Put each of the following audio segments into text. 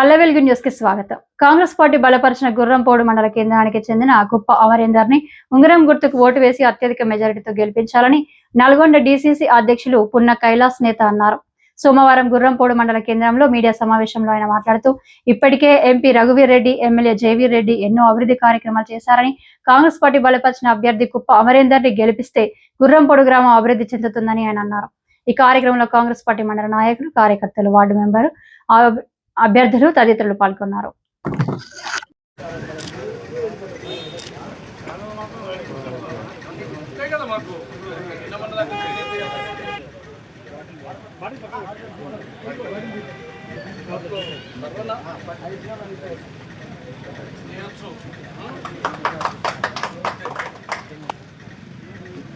పల్లె వెలుగు న్యూస్కి స్వాగతం. కాంగ్రెస్ పార్టీ బలపరిచిన గుర్రంపోడు మండల కేంద్రానికి చెందిన కుప్ప అమరేందర్ని ఉంగరం గుర్తుకు ఓటు వేసి అత్యధిక మెజారిటీతో గెలిపించాలని నల్గొండ డీసీసీ అధ్యక్షులు పున్న కైలాస్ నేత అన్నారు. సోమవారం గుర్రంపోడు మండల కేంద్రంలో మీడియా సమావేశంలో ఆయన మాట్లాడుతూ ఇప్పటికే ఎంపీ రఘువీర్ రెడ్డి ఎమ్మెల్యే జయవీర్ రెడ్డి ఎన్నో అభివృద్ధి కార్యక్రమాలు చేశారని కాంగ్రెస్ పార్టీ బలపరిచిన అభ్యర్థి కుప్ప అమరేందర్ని గెలిపిస్తే గుర్రంపోడు గ్రామం అభివృద్ధి చెందుతుందని ఆయన అన్నారు. ఈ కార్యక్రమంలో కాంగ్రెస్ పార్టీ మండల నాయకులు కార్యకర్తలు వార్డు మెంబర్ అభ్యర్థులు తదితరులు పాల్గొన్నారు.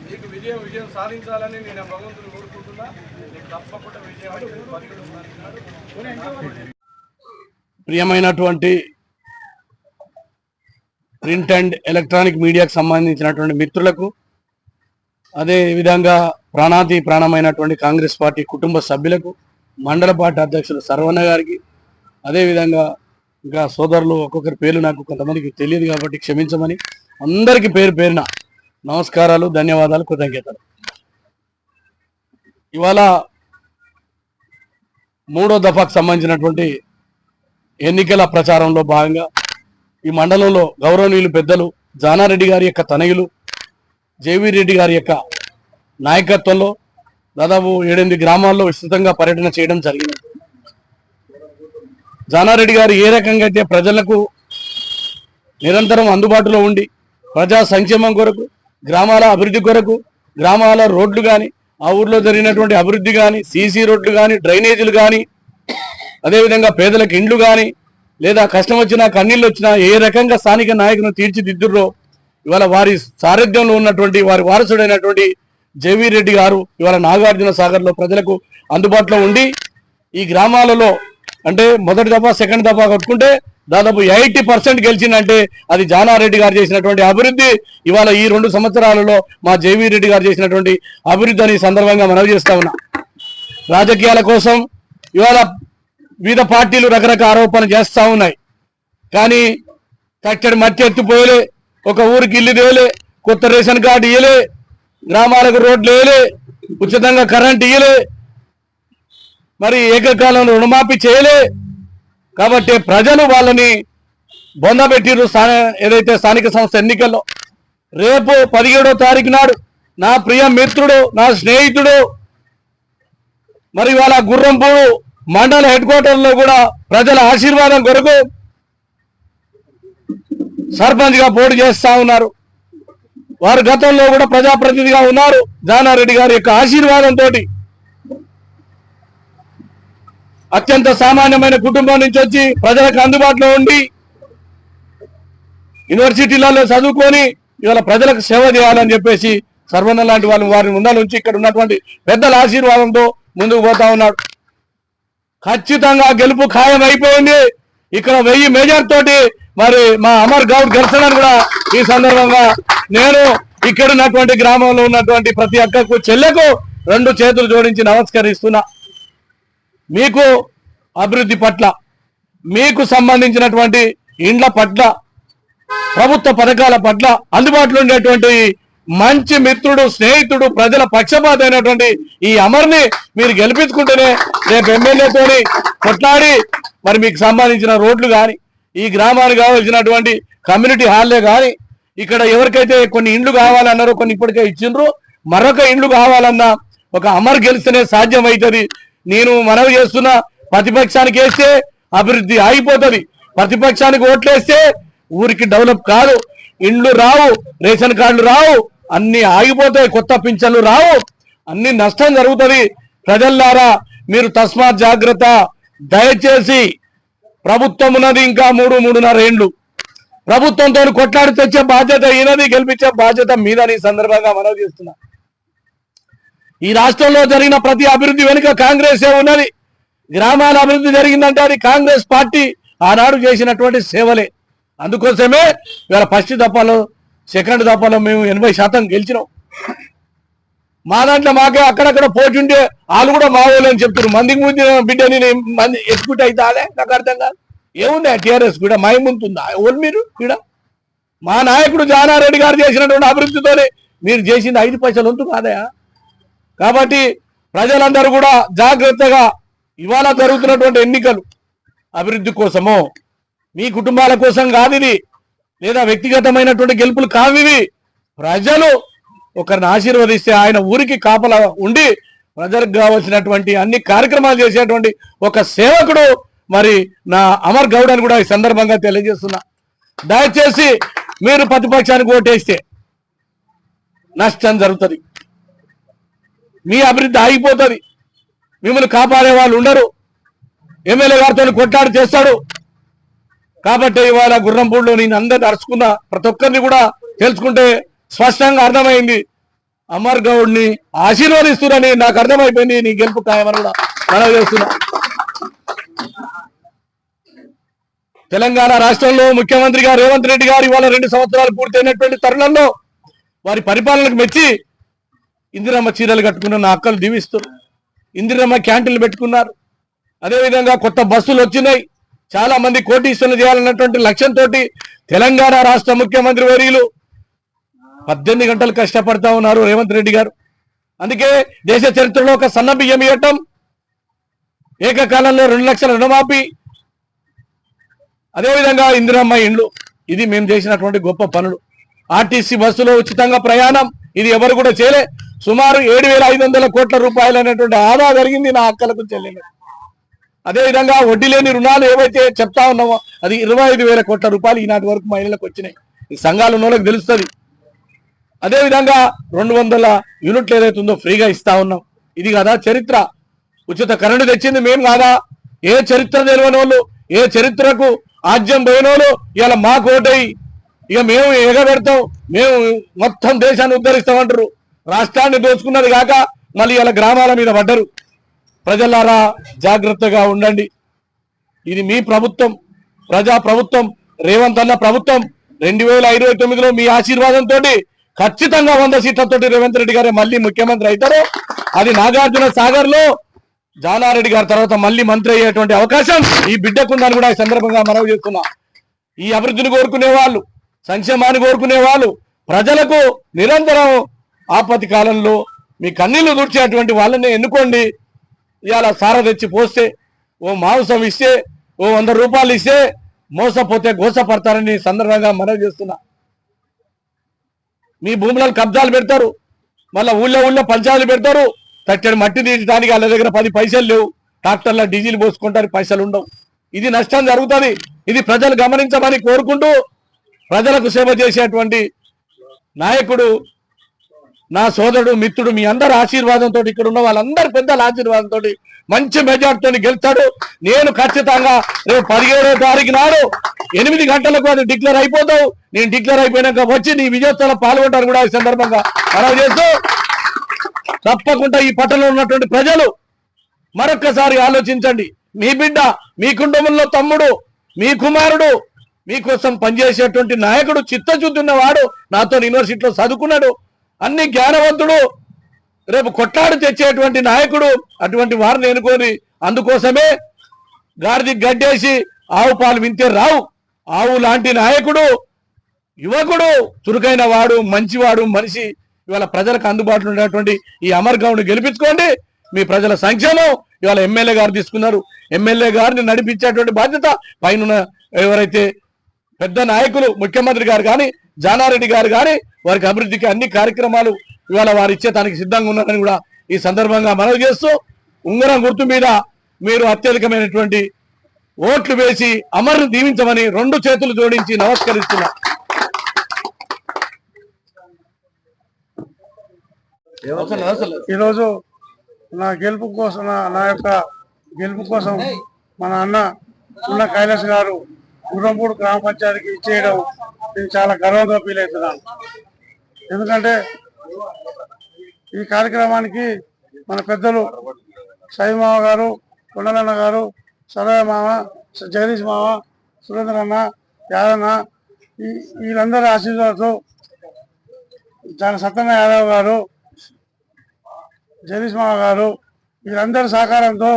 నీకు విజయం విజయం సాధించాలని నేను భగవంతుని కోరుకుంటున్నా. నీకు తప్పకుండా విజయం ప్రియమైనటువంటి ప్రింట్ అండ్ ఎలక్ట్రానిక్ మీడియాకు సంబంధించినటువంటి మిత్రులకు అదే విధంగా ప్రాణాతి ప్రాణమైనటువంటి కాంగ్రెస్ పార్టీ కుటుంబ సభ్యులకు మండల పార్టీ అధ్యక్షులు సర్వన్న గారికి అదేవిధంగా ఇంకా సోదరులు ఒక్కొక్కరి పేర్లు నాకు కొంతమందికి తెలియదు కాబట్టి క్షమించమని అందరికీ పేరు పేరున నమస్కారాలు ధన్యవాదాలు కృతజ్ఞతలు. ఇవాళ మూడో దఫాకు సంబంధించినటువంటి ఎన్నికల ప్రచారంలో భాగంగా ఈ మండలంలో గౌరవనీయులు పెద్దలు జానారెడ్డి గారి యొక్క తనయులు జేవీ రెడ్డి గారి యొక్క నాయకత్వంలో దాదాపు ఏడెనిమిది గ్రామాల్లో విస్తృతంగా పర్యటన చేయడం జరిగింది. జానారెడ్డి గారు ఏ రకంగా అయితే ప్రజలకు నిరంతరం అందుబాటులో ఉండి ప్రజా సంక్షేమం కొరకు గ్రామాల అభివృద్ధి కొరకు గ్రామాల రోడ్లు కానీ ఆ ఊర్లో జరిగినటువంటి అభివృద్ధి కానీ సీసీ రోడ్లు కానీ డ్రైనేజీలు కానీ అదేవిధంగా పేదలకు ఇండ్లు కానీ లేదా కష్టం వచ్చినా కన్నీళ్ళు వచ్చినా ఏ రకంగా స్థానిక నాయకులను తీర్చిదిద్దుర్రో ఇవాళ వారి సారథ్యంలో ఉన్నటువంటి వారి వారసుడైనటువంటి జేవీ రెడ్డి గారు ఇవాళ నాగార్జున సాగర్లో ప్రజలకు అందుబాటులో ఉండి ఈ గ్రామాలలో అంటే మొదటి దఫా సెకండ్ దఫా కట్టుకుంటే దాదాపు ఎయిటీ పర్సెంట్ గెలిచిందంటే అది జానారెడ్డి గారు చేసినటువంటి అభివృద్ధి. ఇవాళ ఈ రెండు సంవత్సరాలలో మా జేవీ రెడ్డి గారు చేసినటువంటి అభివృద్ధి అని సందర్భంగా మనవి చేస్తా ఉన్నా. రాజకీయాల కోసం ఇవాళ వివిధ పార్టీలు రకరకాల ఆరోపణలు చేస్తూ ఉన్నాయి. కానీ కట్టడి మట్టి ఎత్తిపోయలే ఒక ఊరికి ఇల్లు తేలే కొత్త రేషన్ కార్డు ఇయ్యలే గ్రామాలకు రోడ్లు వేయలే ఉచితంగా కరెంట్ ఇయ్యలే మరి ఏకకాలంలో రుణమాఫీ చేయలే. కాబట్టి ప్రజలు వాళ్ళని బొందబెట్టిరు స్థాన ఏదైతే స్థానిక సంస్థ ఎన్నికల్లో. రేపు పదిహేడో తారీఖు నాడు నా ప్రియ మిత్రుడు నా స్నేహితుడు మరి వాళ్ళ గుర్రంపూడు మండల హెడ్ క్వార్టర్లో కూడా ప్రజల ఆశీర్వాదం కొరకు సర్పంచ్గా పోటీ చేస్తా ఉన్నారు. వారు గతంలో కూడా ప్రజాప్రతినిధిగా ఉన్నారు. జానారెడ్డి గారి యొక్క ఆశీర్వాదంతో అత్యంత సామాన్యమైన కుటుంబం నుంచి వచ్చి ప్రజలకు అందుబాటులో ఉండి యూనివర్సిటీలలో చదువుకొని ఇవాళ ప్రజలకు సేవ చేయాలని చెప్పేసి సర్వన్న లాంటి వాళ్ళు వారిని ఉండాలి నుంచి ఇక్కడ ఉన్నటువంటి పెద్దల ఆశీర్వాదంతో ముందుకు పోతా ఉన్నాడు ఖచ్చితంగా గెలుపు ఖాయం అయిపోయింది ఇక్కడ వెయ్యి మేజర్ తోటి మరి మా అమర్ గౌడ్ గెలిచడానికి కూడా ఈ సందర్భంగా నేను ఇక్కడ ఉన్నటువంటి గ్రామంలో ఉన్నటువంటి ప్రతి అక్కకు చెల్లెకు రెండు చేతులు జోడించి నమస్కరిస్తున్నా. మీకు అభివృద్ధి పట్ల మీకు సంబంధించినటువంటి ఇండ్ల పట్ల ప్రభుత్వ పథకాల పట్ల అందుబాటులో ఉండేటువంటి మంచి మిత్రుడు స్నేహితుడు ప్రజల పక్షపాత అయినటువంటి ఈ అమర్ని మీరు గెలిపించుకుంటేనే రేపు ఎమ్మెల్యేతో కొట్లాడి మరి మీకు సంబంధించిన రోడ్లు కానీ ఈ గ్రామానికి కావాల్సినటువంటి కమ్యూనిటీ హాల్లే కానీ ఇక్కడ ఎవరికైతే కొన్ని ఇండ్లు కావాలన్నారో కొన్ని ఇప్పటికే ఇచ్చిండ్రు మరొక ఇండ్లు కావాలన్నా ఒక అమర్ గెలిస్తేనే సాధ్యం అవుతుంది నేను మనవి చేస్తున్న ప్రతిపక్షానికి వేస్తే అభివృద్ధి ఆగిపోతుంది. ప్రతిపక్షానికి ఓట్లేస్తే ఊరికి డెవలప్ కాదు. ఇండ్లు రావు రేషన్ కార్డులు రావు అన్ని ఆగిపోతాయి కొత్త పింఛన్లు రావు. అన్ని నష్టం జరుగుతుంది. ప్రజల్లారా మీరు తస్మాత్ జాగ్రత్త. దయచేసి ప్రభుత్వం ఉన్నది ఇంకా మూడు మూడున్నర ఏండ్లు. ప్రభుత్వంతో కొట్లాడి తెచ్చే బాధ్యత ఈయనది గెలిపించే బాధ్యత మీదని సందర్భంగా మనవి చేస్తున్నా. ఈ రాష్ట్రంలో జరిగిన ప్రతి అభివృద్ధి వెనుక కాంగ్రెస్ ఉన్నది. గ్రామాల అభివృద్ధి జరిగిందంటే అది కాంగ్రెస్ పార్టీ ఆనాడు చేసినటువంటి సేవలే. అందుకోసమే ఇవాళ పరిస్థితి దఫాలో సెకండ్ దఫాలో మేము ఎనభై శాతం గెలిచినాం. మా దాంట్లో మాకే అక్కడక్కడ పోటీ ఉంటే వాళ్ళు కూడా మా వాళ్ళు అని చెప్తారు మందికి ముందు బిడ్డని మంది ఎక్స్క్యూట్ అయితే నాకు అర్థం కాదు. ఏముంది టిఆర్ఎస్ కూడా? మయముంటుందా ఎవరు మీరు? కూడా మా నాయకుడు జానారెడ్డి గారు చేసినటువంటి అభివృద్ధితోనే మీరు చేసింది ఐదు పైసలు వంతు కాదయా కాబట్టి ప్రజలందరూ కూడా జాగ్రత్తగా ఇవాళ జరుగుతున్నటువంటి ఎన్నికలు అభివృద్ధి కోసము మీ కుటుంబాల కోసం కాదు ఇది. లేదా వ్యక్తిగతమైనటువంటి గెలుపులు కావివి. ప్రజలు ఒకరిని ఆశీర్వదిస్తే ఆయన ఊరికి కాపలా ఉండి ప్రజలకు కావలసినటువంటి అన్ని కార్యక్రమాలు చేసేటువంటి ఒక సేవకుడు మరి నా అమర్ గౌడ్ అని కూడా ఈ సందర్భంగా తెలియజేస్తున్నా. దయచేసి మీరు ప్రతిపక్షానికి ఓటేస్తే నష్టం జరుగుతుంది. మీ అభివృద్ధి ఆగిపోతుంది. మిమ్మల్ని కాపాడే వాళ్ళు ఉండరు. ఎమ్మెల్యే గారితో కొట్లాడు చేస్తాడు. కాబట్టి ఇవాళ గుర్రంపూడిలో నేను అందరిని అరుచుకున్న ప్రతి ఒక్కరిని కూడా తెలుసుకుంటే స్పష్టంగా అర్థమైంది. అమర్ గౌడ్ని ఆశీర్వదిస్తున్నాని నాకు అర్థమైపోయింది. నీ గెలుపు ఖాయమని కూడా మనం చేస్తున్నా. తెలంగాణ రాష్ట్రంలో ముఖ్యమంత్రిగా రేవంత్ రెడ్డి గారు ఇవాళ రెండు సంవత్సరాలు పూర్తయినటువంటి తరుణంలో వారి పరిపాలనకు మెచ్చి ఇందిరమ్మ చీరలు కట్టుకున్న నా అక్కలు దీవిస్తారు ఇందిరమ్మ క్యాంటీన్లు పెట్టుకున్నారు. అదేవిధంగా కొత్త బస్సులు వచ్చినాయి. చాలా మంది కోటీశ్వరులు చేయాలన్నటువంటి లక్ష్యంతో తెలంగాణ రాష్ట్ర ముఖ్యమంత్రి వర్యులు పద్దెనిమిది గంటలు కష్టపడతా ఉన్నారు రేవంత్ రెడ్డి గారు. అందుకే దేశ చరిత్రలో ఒక సన్న బియ్యం ఇవ్వటం ఏకకాలంలో రెండు లక్షల రుణమాఫీ అదేవిధంగా ఇందిరమ్మ ఇండ్లు. ఇది మేము చేసినటువంటి గొప్ప పనులు. ఆర్టీసీ బస్సులో ఉచితంగా ప్రయాణం ఇది ఎవరు కూడా చేయలే. సుమారు ఏడు వేల ఐదు వందల కోట్ల రూపాయలు అనేటువంటి ఆదా జరిగింది నా అక్కలకు చెల్లింది. అదేవిధంగా వడ్డీ లేని రుణాలు ఏవైతే చెప్తా ఉన్నామో అది ఇరవై ఐదు వేల కోట్ల రూపాయలు ఈనాటి వరకు మహిళలకు వచ్చినాయి. ఈ సంఘాలు ఉన్న వాళ్ళకి తెలుస్తుంది. అదేవిధంగా రెండు వందల యూనిట్లు ఏదైతే ఉందో ఫ్రీగా ఇస్తా ఉన్నాం. ఇది కదా చరిత్ర. ఉచిత కరెంటు తెచ్చింది మేము కాదా? ఏ చరిత్ర తెలియని వాళ్ళు ఏ చరిత్రకు ఆజ్యం పోయిన వాళ్ళు ఇలా మాకు ఓటై ఇక మేము ఎగబెడతాం. మేము మొత్తం దేశాన్ని ఉద్ధరిస్తామంటారు. రాష్ట్రాన్ని దోచుకున్నది కాక మళ్ళీ ఇలా గ్రామాల మీద పడ్డరు. ప్రజలారా జాగ్రత్తగా ఉండండి. ఇది మీ ప్రభుత్వం ప్రజా ప్రభుత్వం రేవంత్ అన్న ప్రభుత్వం. రెండు వేల ఇరవై తొమ్మిదిలో మీ ఆశీర్వాదంతో ఖచ్చితంగా వంద సీట్లతో రేవంత్ రెడ్డి గారే మళ్ళీ ముఖ్యమంత్రి అవుతారు. అది నాగార్జున సాగర్లో జానారెడ్డి గారి తర్వాత మళ్ళీ మంత్రి అయ్యేటువంటి అవకాశం ఈ బిడ్డకుందని కూడా ఈ సందర్భంగా మనవి చేస్తున్నా. ఈ అభివృద్ధిని కోరుకునే వాళ్ళు సంక్షేమాన్ని కోరుకునే వాళ్ళు ప్రజలకు నిరంతరం ఆపతి కాలంలో మీ కన్నీళ్ళు దూర్చేటువంటి వాళ్ళని ఎన్నుకోండి. ఇవాళ సార తెచ్చి పోస్తే ఓ మాంసం ఇస్తే ఓ వంద రూపాయలు ఇస్తే మోసపోతే గోసపడతారని సందర్భంగా మనవి చేస్తున్నా. మీ భూములను కబ్జాలు పెడతారు మళ్ళీ ఊళ్ళో ఊళ్ళో పంచాయతీలు పెడతారు తట్టడి మట్టి తీయడానికి వాళ్ళ దగ్గర పది పైసలు లేవు ట్రాక్టర్ల డీజిల్ పోసుకుంటారు పైసలు ఉండవు. ఇది నష్టం జరుగుతుంది ఇది ప్రజలు గమనించమని కోరుకుంటూ ప్రజలకు సేవ చేసేటువంటి నాయకుడు నా సోదరుడు మిత్రుడు మీ అందరి ఆశీర్వాదంతో ఇక్కడ ఉన్న వాళ్ళందరి పెద్దల ఆశీర్వాదంతో మంచి మెజార్టీతో గెలుస్తాడు నేను ఖచ్చితంగా రేపు పదిహేడో తారీఖు నాడు ఎనిమిది గంటలకు అది డిక్లేర్ అయిపోతావు. నేను డిక్లేర్ అయిపోయినాక వచ్చి నీ విజయోత్సవంలో పాల్గొంటారు కూడా ఈ సందర్భంగా మనం చేస్తూ తప్పకుండా ఈ పట్టణంలో ఉన్నటువంటి ప్రజలు మరొక్కసారి ఆలోచించండి. మీ బిడ్డ మీ కుటుంబంలో తమ్ముడు మీ కుమారుడు మీకోసం పనిచేసేటువంటి నాయకుడు చిత్తశుద్ధి ఉన్నవాడు నాతో యూనివర్సిటీలో చదువుకున్నాడు. అన్ని జ్ఞానవంతుడు రేపు కొట్లాడు తెచ్చేటువంటి నాయకుడు అటువంటి వారిని ఎన్నుకొని అందుకోసమే గాడిది గడ్డేసి ఆవు పాలు వింటే రావు. ఆవు లాంటి నాయకుడు యువకుడు చురుకైన వాడు మంచివాడు మనిషి ఇవాళ ప్రజలకు అందుబాటులో ఉన్నటువంటి ఈ అమర్ గౌడ్ని గెలిపించుకోండి. మీ ప్రజల సంక్షేమం ఇవాళ ఎమ్మెల్యే గారు తీసుకున్నారు. ఎమ్మెల్యే గారిని నడిపించేటువంటి బాధ్యత పైన ఎవరైతే పెద్ద నాయకులు ముఖ్యమంత్రి గారు కానీ జానారెడ్డి గారు కానీ వారికి అభివృద్ధికి అన్ని కార్యక్రమాలు ఇవాళ వారు ఇచ్చే దానికి సిద్ధంగా ఉన్నారని కూడా ఈ సందర్భంగా మనవి చేస్తూ ఉంగరం గుర్తు మీద మీరు అత్యధికమైనటువంటి ఓట్లు వేసి అమర్ను దీవించమని రెండు చేతులు జోడించి నమస్కరిస్తున్నా. ఈరోజు నా గెలుపు కోసం నా- నా యొక్క గెలుపు కోసం మన అన్న ఉన్న కైలాస్ గారు గుర్రంపూడి గ్రామ పంచాయతీకి ఇచ్చేయడం నేను చాలా గర్వంగా ఫీల్ అవుతున్నాను. ఎందుకంటే ఈ కార్యక్రమానికి మన పెద్దలు సాయి గారు కొండలన్న గారు సరయ మామ జగదీష్ మామ సురేంద్ర అన్న యాదన్న ఈ వీళ్ళందరి ఆశీర్వాదంతో చాలా సత్యన్న యాదవ్ గారు జగదీష్ మామ గారు వీరందరి సహకారంతో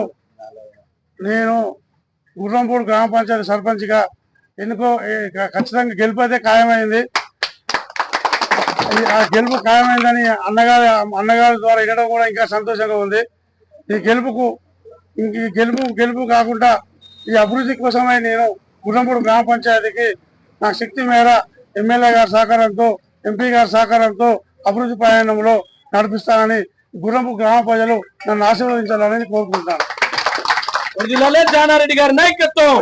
నేను గుర్రంపూడి గ్రామ పంచాయతీ సర్పంచ్గా ఎందుకో ఖచ్చితంగా గెలుపు అయితే ఖాయమైంది. ఆ గెలుపు ఖాయమైందని అన్నగారి అన్నగారి ద్వారా వినడం కూడా ఇంకా సంతోషంగా ఉంది. ఈ గెలుపుకు ఇంక ఈ గెలుపు గెలుపు కాకుండా ఈ అభివృద్ధి కోసమై నేను గుర్రంపూడి గ్రామ పంచాయతీకి నా శక్తి మేర ఎమ్మెల్యే గారి సహకారంతో ఎంపీ గారి సహకారంతో అభివృద్ధి ప్రయాణంలో నడిపిస్తానని గురంపు గ్రామ ప్రజలు నన్ను ఆశీర్వదించాలని కోరుకుంటాను జానారెడ్డి గారి నాయకత్వం.